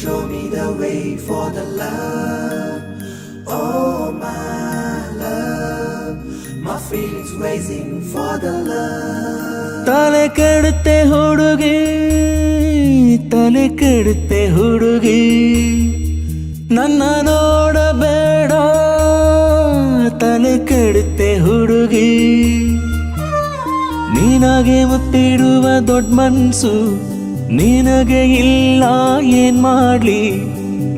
show me the way for the love. Oh, my love. My feelings waiting for the love. ತಲೆ ಕೆಡುತ್ತೆ ಹುಡುಗಿ ತಲೆ ಕೆಡುತ್ತೆ ಹುಡುಗಿ ನನ್ನ ನೋಡಬೇಡ ತಲೆ ಕೆಡುತ್ತೆ ಹುಡುಗಿ ನೀನಾಗೆ ಮುತ್ತಿಡುವ ದೊಡ್ಡ ಮನ್ಸು ನಿನಗೆ ಇಲ್ಲ ಏನ್ ಮಾಡ್ಲಿ?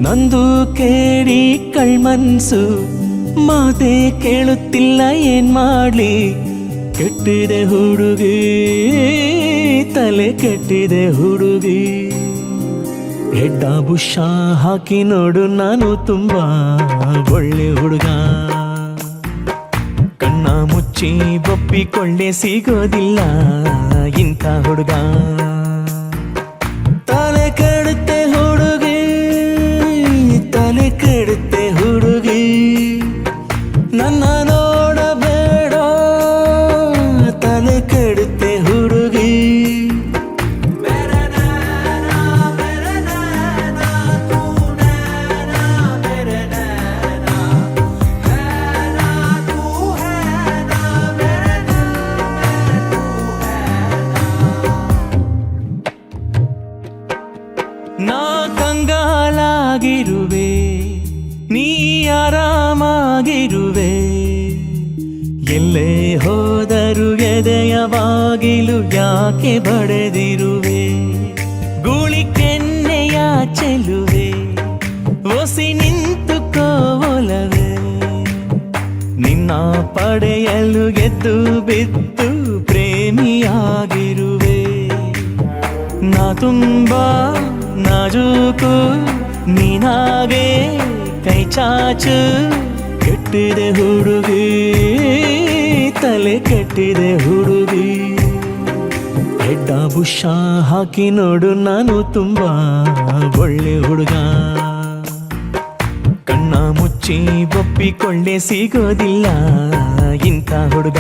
ನಂದು ಕೇಳಿ ಕಳ್ಮನ್ಸು ಮಾತೆ ಕೇಳುತ್ತಿಲ್ಲ ಏನ್ ಮಾಡ್ಲಿ? ಕೆಟ್ಟಿದೆ ಹುಡುಗಿ, ತಲೆ ಕೆಟ್ಟಿದೆ ಹುಡುಗಿ. ಹೆಡ್ಡ ಬುಷ ಹಾಕಿ ನೋಡು ನಾನು ತುಂಬಾ ಒಳ್ಳೆ ಹುಡುಗ. ಕಣ್ಣ ಮುಚ್ಚಿ ಬೊಪ್ಪಿಕೊಳ್ಳೆ ಸಿಗೋದಿಲ್ಲ ಇಂಥ ಹುಡುಗ. ಯಾಕೆ ಬಡದಿರುವೆ ಗೂಳಿ ಕೆನ್ನೆಯ ಚೆಲುವೆ, ಒಸಿ ನಿಂತುಕೋಲವೇ ನಿನ್ನ ಪಡೆಯಲು ಗೆದ್ದು ಬಿದ್ದು ಪ್ರೇಮಿಯಾಗಿರುವೆ. ನಾ ತುಂಬಾ ನಾಜೂಕು, ನೀನಾಗೆ ಕೈ ಚಾಚು, ಕೆಟ್ಟಿದೆ ಹುಡುಗಿ, ತಲೆ ಕೆಟ್ಟಿದೆ ಹುಡುಗಿ. ಹೆಡ್ಡ ಬುಷ ಹಾಕಿ ನೋಡು ನಾನು ತುಂಬಾ ಒಳ್ಳೆ ಹುಡುಗ. ಕಣ್ಣ ಮುಚ್ಚಿ ಬಪ್ಪಿಕೊಳ್ಳೆ ಸಿಗೋದಿಲ್ಲ ಇಂಥ ಹುಡುಗ.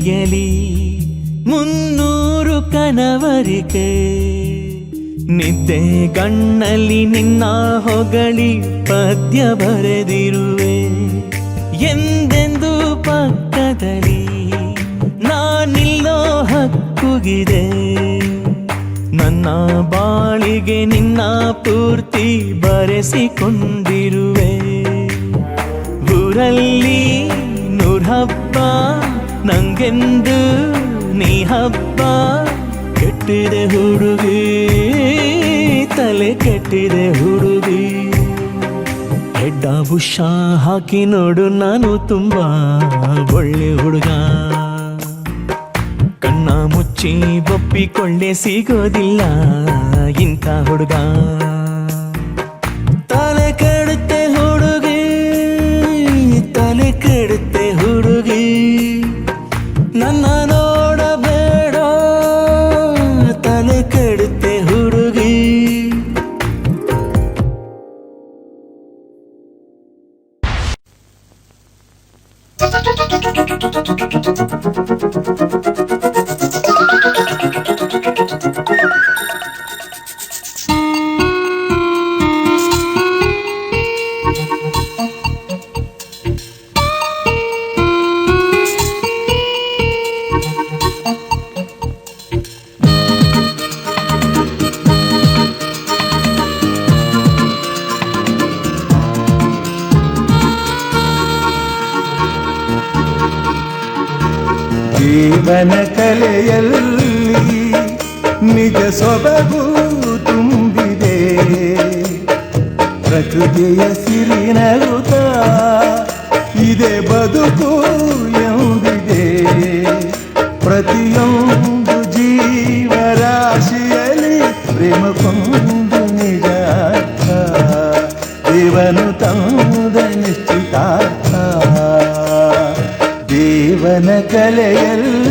ನಿದ್ದೆಯಲಿ ಮುನ್ನೂರು ಕನವರಿಕೆ. ನಿದ್ದೆ ಕಣ್ಣಲ್ಲಿ ನಿನ್ನ ಹೊಗಳಿ ಪದ್ಯ ಬರೆದಿರುವೆ. ಎಂದೆಂದು ಪಕ್ಕದಲ್ಲಿ ನಾನಿಲ್ಲೋ ಹಕ್ಕುಗಿದೆ. ನನ್ನ ಬಾಳಿಗೆ ನಿನ್ನ ಪೂರ್ತಿ ಬರೆಸಿಕೊಂಡಿರುವೆ. ಊರಲ್ಲಿ ನೂರಪ್ಪ ನಂಗೆಂದು ನೀ ಹಬ್ಬ ಕೆಟ್ಟಿದೆ ಹುಡುಗಿ, ತಲೆ ಕೆಟ್ಟಿದೆ ಹುಡುಗಿ. ಹೆಡ್ಡ ಬುಷ ಹಾಕಿ ನೋಡು ನಾನು ತುಂಬ ಒಳ್ಳೆ ಹುಡುಗ. ಕಣ್ಣ ಮುಚ್ಚಿ ಬಪ್ಪಿಕೊಂಡೆ ಸಿಗೋದಿಲ್ಲ ಇಂಥ ಹುಡುಗ. ನನ್ನ ಜೀವನ ಕಲೆಯಲ್ಲಿ ನಿಜ ಸೊಬಗು ತುಂಬಿದೆ. ಪ್ರಕೃತಿಯ ಸಿರಿನಗುತ್ತ ಇದೆ ಬದುಕು ಎಂದಿದೆ. ಪ್ರತಿಯೊಂದು ಜೀವರಾಶಿಯಲ್ಲಿ ಪ್ರೇಮ ಕೊಂದು ನಿಜ ದೇವನು ತಂದ ನಿಶ್ಚಿತಾರ್ಥ. ದೇವನ ಕಲೆಯಲ್ಲಿ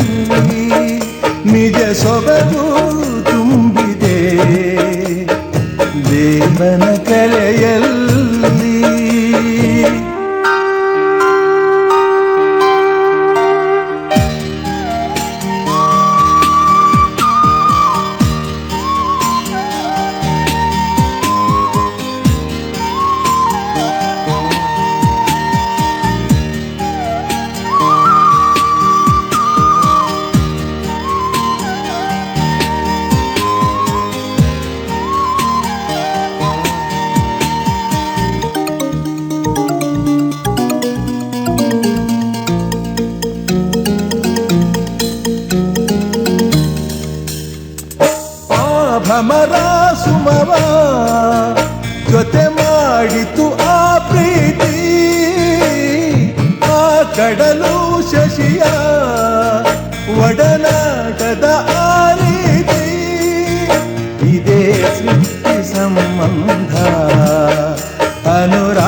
ಸೊಬಗು ತುಂಬಿದೆ ದೇವನ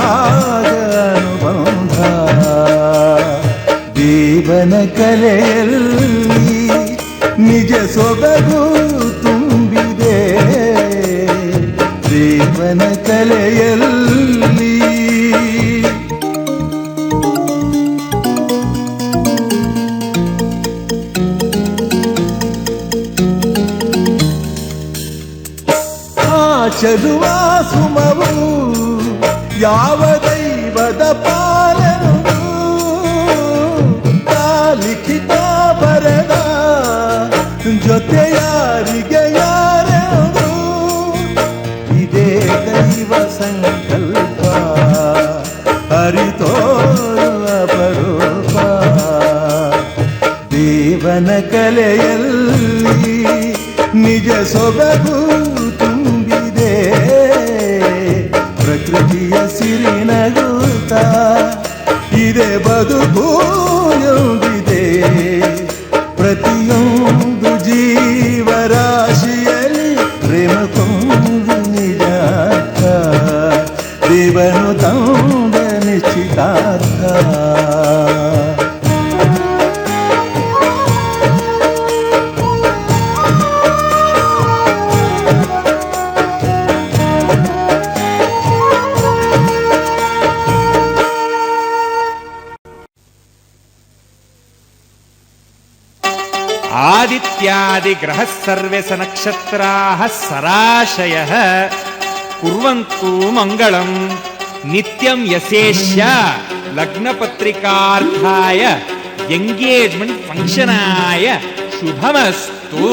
ಅನುರಾಗ ಅನುಬಂಧ ದೇವನ ಕಲೆಯಲ್ಲಿ ನಿಜ ಸೊಬಗು ತುಂಬಿದೆ ದೇವನ ಕಲೆಯಲ್ಲಿ ಆ ಚಲುವ ಸುಮವು ಯಾವ ದೈವದ ಪಾಲನು ಲಿಖಿತ ಬರದ? ಜೊತೆ ಯಾರಿಗೆ ಯಾರು ಇದೇ ದೈವ ಸಂಕಲ್ಪ ಅರಿತೋರುವ ಅಪರೂಪ ದೇವನ ಕಲೆಯಲ್ಲಿ ನಿಜ ಸೊಬಗು ಬದುಕು आदित्यादिग्रहः सर्वे स नक्षत्राः सराशयः। कुर्वन्तु मङ्गलम्। नित्यं यशेष्य लग्नपत्रिकार्थाय एङ्गेज्मेण्ट् फङ्क्षनाय शुभमस्तु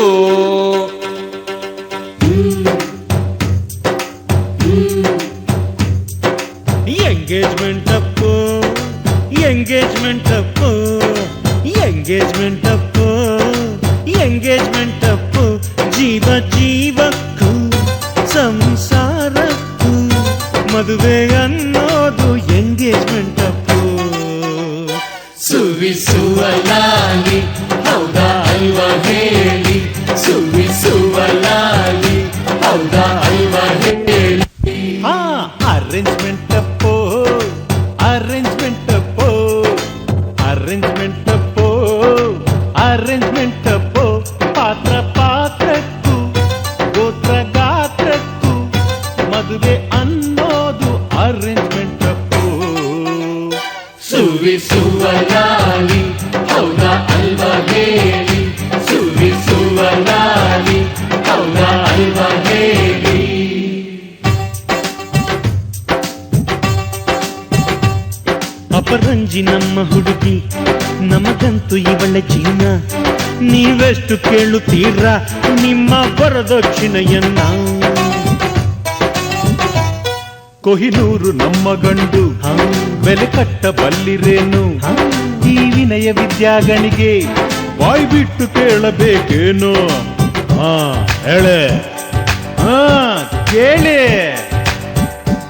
ಹೌದಾ ಅಲ್ವಾ ಅಪರಂಜಿ ನಮ್ಮ ಹುಡುಗಿ ನಮಗಂತೂ ಇವಳೆ ಚಿನ್ನ ನೀವೆಷ್ಟು ಕೇಳುತ್ತೀರಾ ನಿಮ್ಮ ವರದಕ್ಷಿಣೆಯನ್ನ? ಕೊಹಿನೂರು ನಮ್ಮ ಗಂಡು ಬೆಲೆ ಕಟ್ಟಬಲ್ಲಿರೇನು ಈ ವಿನಯ ವಿದ್ಯಾಗಣಿಗೆ ಬಾಯ್ ಬಿಟ್ಟು ಕೇಳಬೇಕೇನು? ಹಾ ಹೇಳೆ. ಹಾ ಕೇಳಿ.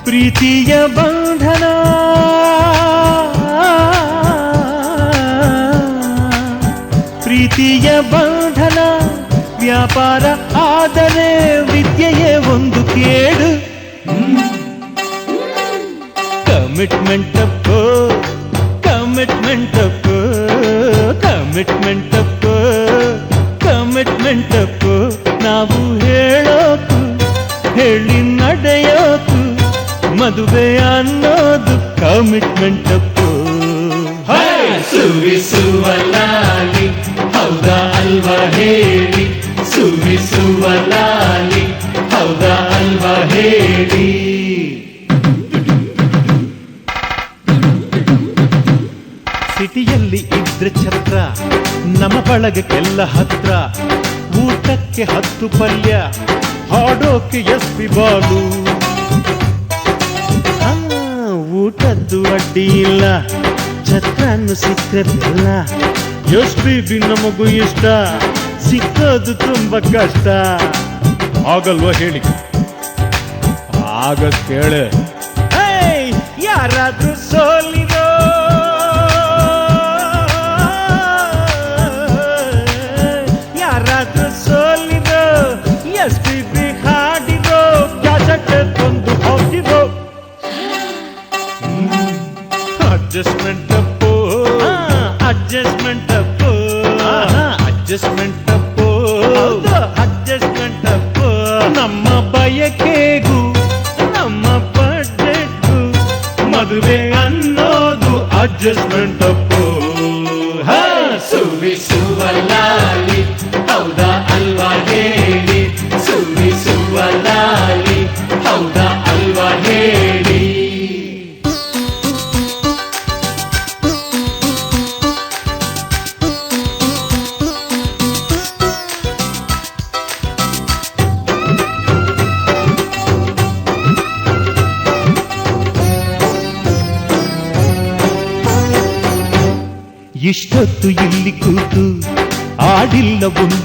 ಪ್ರೀತಿಯ ಬಂಧನ. ಪ್ರೀತಿಯ ಬಂಧನ ವ್ಯಾಪಾರ ಆದರೆ ವಿದ್ಯೆಯೇ ಒಂದು ಕೇಡು commitment Appu commitment Appu commitment Appu commitment Appu ನಾವು ಹೇಳೋಕು ಹೇಳಿ ನಡೆಯೋಕು ಮದುವೆ ಅನ್ನೋದು ಕಮಿಟ್ಮೆಂಟ್ ಅಪ್ಪು ಸುರಿಸುವ ಲಾಲಿ ಹೌದಾ ಅಲ್ವಾ ಹೇಳಿ, ಸುರಿಸುವ ಲಾಲಿ, ಹೌದಾ ಅಲ್ವಾ ಹೇಳಿ? ಸಿಟಿಯಲ್ಲಿ ಇದ್ರೆ ಛತ್ರ, ನಮ್ಮ ಬಳಗಕ್ಕೆಲ್ಲ ಹತ್ರ. ಊಟಕ್ಕೆ ಹತ್ತು ಪಲ್ಯ, ಹಾಡೋಕೆ ಎಸ್ ಪಿ ಬಾಲು ಊಟದ್ದು ಅಡ್ಡಿ ಇಲ್ಲ ಛತ್ರನ್ನು ಸಿಕ್ಕದಿಲ್ಲ ಎಸ್ ಪಿ ಬಿ ನಮಗೂ ಇಷ್ಟ. ಸಿಕ್ಕೋದು ತುಂಬ ಕಷ್ಟ. ಆಗಲ್ವ ಹೇಳಿ? ಆಗ ಕೇಳ. ಯಾರಾದ್ರೂ ಸೋಲಿರೋ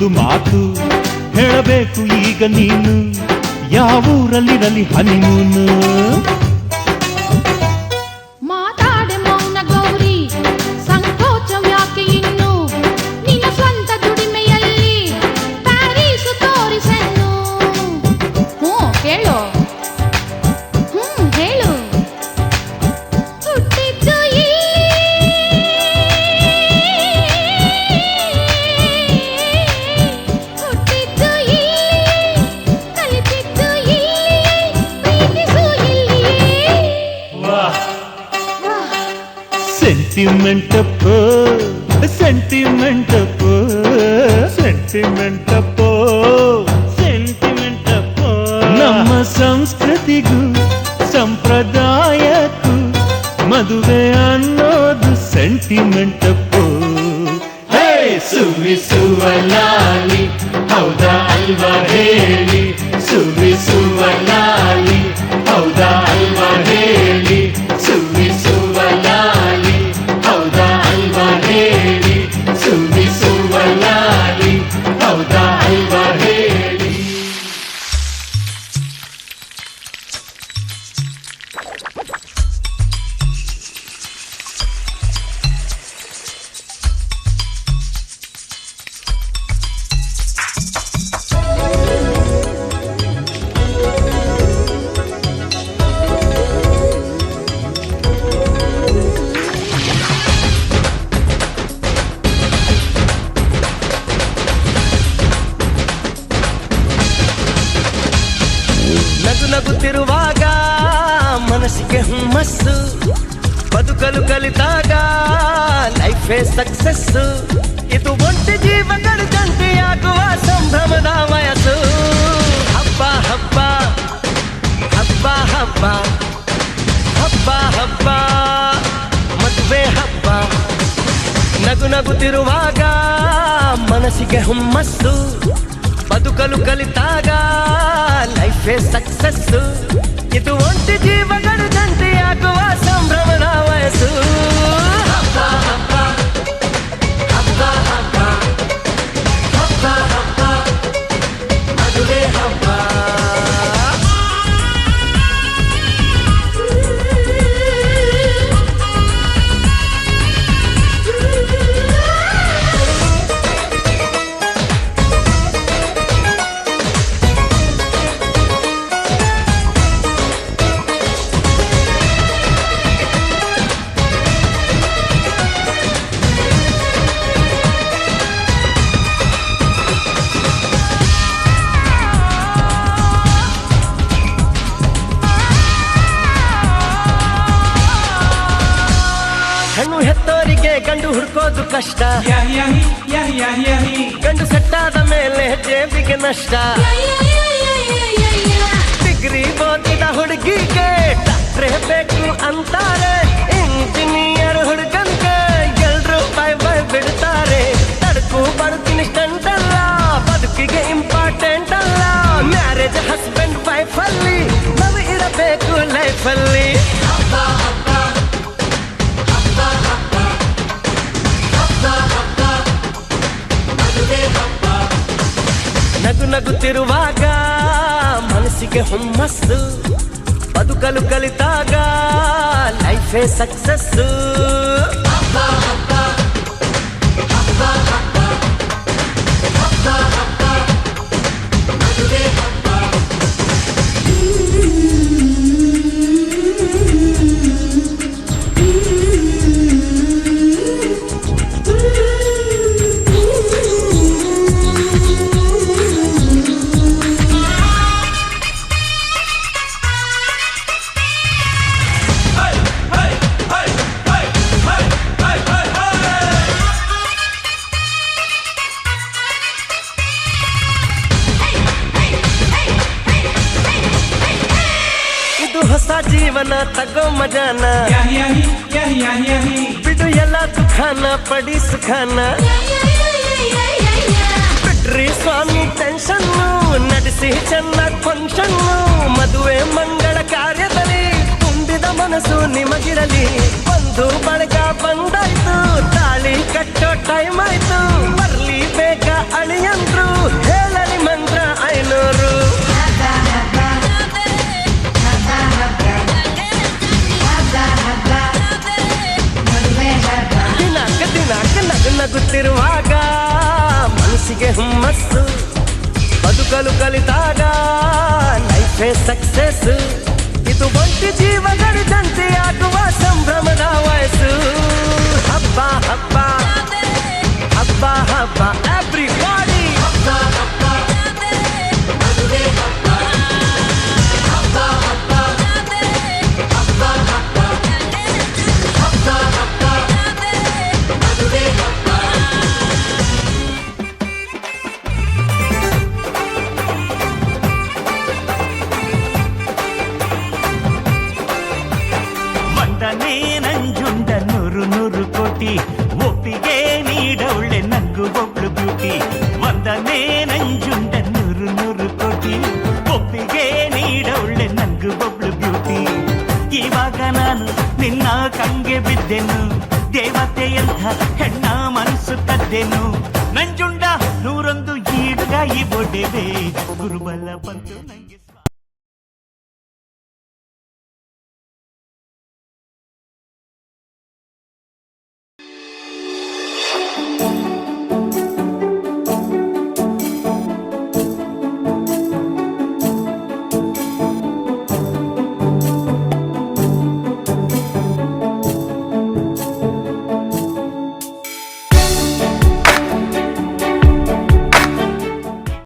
ಒಂದು ಮಾತು ಹೇಳಬೇಕು ಈಗ ನೀನು. ಯಾವೂರಲ್ಲಿರಲಿ ಹನಿಮೂನು ಸೆಂಟಿಮೆಂಟ್ ಅಪ್ಪು ಸೆಂಟಿಮೆಂಟ್ ಅಪ್ಪು ನಮ್ಮ ಸಂಸ್ಕೃತಿಗೂ ಸಂಪ್ರದಾಯಕ್ಕೂ ಮದುವೆ ಅನ್ನೋದು ಸೆಂಟಿಮೆಂಟ್ ಅಪ್ಪು ಹೇ ಸುರಿಸುವ ಲಾಲಿ ಹೌದಾ ಅಲ್ವಾ ಹೇಳಿ ಇದು ಒಂಟಿ ಜೀವಗಳ ಜಂಟಿಯಾಗುವ ಸಂಭ್ರಮದ ವಯಸ್ಸು ಹಬ್ಬ ಹಬ್ಬ ಹಬ್ಬ ಹಬ್ಬ ಹಬ್ಬ ಹಬ್ಬ ಮದುವೆ ಹಬ್ಬ ನಗು ನಗುತ್ತಿರುವಾಗ ಮನಸ್ಸಿಗೆ ಹುಮ್ಮಸ್ಸು ಬದುಕಲು ಕಲಿತಾಗ ಲೈಫೇ ಸಕ್ಸಸ್ ಇದು ಒಂಟಿ ಜೀವಗಳು ಜಂಟಿಯಾಗುವ ಸಂಭ್ರಮದ ವಯಸ್ಸು ಹಬ್ಬ ಹಬ್ಬ ಹಬ್ಬ ಸಿಗೋದು ಕಷ್ಟ. ಗಂಡು ಸೆಟ್ಟಾದ ಮೇಲೆ ಜೇಬಿಗೆ ನಷ್ಟ. ಡಿಗ್ರಿ ಓದಿದ ಹುಡುಗಿಗೆ ಡಾಕ್ಟ್ರೆ ಬೇಕು ಅಂತಾರೆ. ಇಂಜಿನಿಯರ್ ಹುಡುಗನ್ಗೆ ಎಲ್ರು ಬೈ ಬೈ ಬಿಡ್ತಾರೆ. ತಡಕು ಬದುಕಿನ ಸ್ಟಂಟ್ ಅಲ್ಲ ಬದುಕಿಗೆ ಇಂಪಾರ್ಟೆಂಟ್ ಅಲ್ಲ ಮ್ಯಾರೇಜ್ ಹಸ್ಬೆಂಡ್ ವೈಫ್ ಅಲ್ಲಿ ನಾವು ಇರಬೇಕು ಲೈಫ್ ಅಲ್ಲಿ ನಗು ನಗುತ್ತಿರುವಾಗ ಮನಸ್ಸಿಗೆ ಹುಮ್ಮಸ್ಸು ಬದುಕಲು ಕಲಿತಾಗ ಲೈಫೇ ಸಕ್ಸಸ್ಸು ಇದು ತಗೋ ಮಜಾನ. ಬಿಡು ಎಲ್ಲ ದುಃಖಾನ ಪಡಿ ಸುಖಾನ. ಬಿಟ್ರಿ ಸ್ವಾಮಿ ಟೆನ್ಷನ್ ನಡೆಸಿ ಚೆನ್ನಾಗಿ ಫಂಕ್ಷನ್ ಮದುವೆ ಮಂಗಳ ಕಾರ್ಯದಲ್ಲಿ ತುಂಬಿದ ಮನಸ್ಸು ನಿಮಗಿರಲಿ. ಬಂದು ಬಳಗ ಬಂದಾಯ್ತು ತಾಳಿ ಕಟ್ಟೋ ಟೈಮ್ ಆಯ್ತು. ಮನಸ್ಸಿಗೆ ಹುಮ್ಮಸ್ಸು ಬದುಕಲು ಕಲಿತಾಗ ಲೈಫೇ ಸಕ್ಸಸ್ ಇದು ಒಂಟಿ ಜೀವಗಳಿದಂತೆ ಆಗುವ ಸಂಭ್ರಮದ ವಯಸ್ಸು ಹಬ್ಬ ಹಬ್ಬ ಹಬ್ಬ ಹಬ್ಬ ಎವ್ರಿ ದೇವತೆಯಂಥ ಹೆಣ್ಣ ಮನಸ್ಸು ಕದ್ದೆನು ನಂಜುಂಡ ನೂರೊಂದು ಈಡುಗಾಯಿ ಒಡೆವೆ ಗುರುಬಲ ಬಂತು ನಂಗೆ